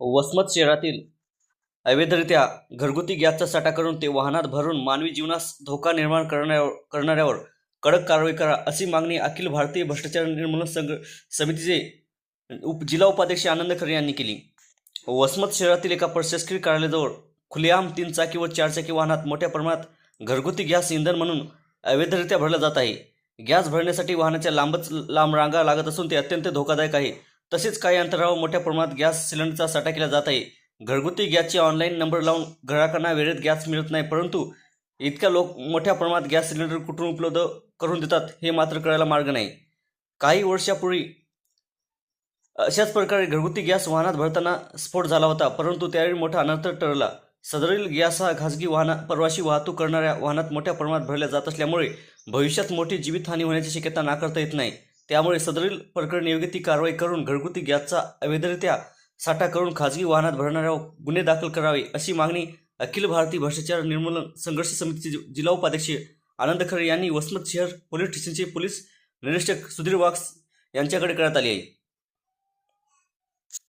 वसमत शहरातील अवैधरित्या घरगुती गॅसचा साठा करून ते वाहनात भरून मानवी जीवनास धोका निर्माण करण्यावर करणाऱ्यावर कडक कारवाई करा अशी मागणी अखिल भारतीय भ्रष्टाचार निर्मूलन संघ समितीचे उप जिल्हा उपाध्यक्ष आनंद खरे यांनी केली. वसमत शहरातील एका प्रशासकीय कार्यालयाजवळ खुलेआम तीन चाकी व चारचाकी वाहनात मोठ्या प्रमाणात घरगुती गॅस इंधन म्हणून अवैधरित्या भरला जात आहे. गॅस भरण्यासाठी वाहनाच्या लांबच लांब रांगा लागत असून ते अत्यंत धोकादायक आहे. तसेच काही अंतरावर मोठ्या प्रमाणात गॅस सिलेंडरचा साठा केला जात आहे. घरगुती गॅसचे ऑनलाईन नंबर लावून ग्राहकांना वेळेत गॅस मिळत नाही परंतु इतक्या लोक मोठ्या प्रमाणात गॅस सिलेंडर कुठून उपलब्ध करून देतात हे मात्र कळायला मार्ग नाही. काही वर्षापूर्वी अशाच प्रकारे घरगुती गॅस वाहनात भरताना स्फोट झाला होता परंतु त्यावेळी मोठा अनर्थ टळला. सदरील गॅस हा खाजगी वाहना परवाशी वाहतूक करणाऱ्या वाहनात मोठ्या प्रमाणात भरल्या जात असल्यामुळे भविष्यात मोठी जीवितहानी होण्याची शक्यता नाकारता येत नाही. त्यामुळे सदरील प्रकरणी योग्य ती कारवाई करून घरगुती गॅसचा अवैधरित्या साठा करून खाजगी वाहनात भरणाऱ्यावर गुन्हे दाखल करावे अशी मागणी अखिल भारतीय भ्रष्टाचार निर्मूलन संघर्ष समितीचे जिल्हा उपाध्यक्ष आनंद खरे यांनी वसमत शहर पोलीस स्टेशनचे पोलीस निरीक्षक सुधीर वाक्स यांच्याकडे करण्यात आली आहे.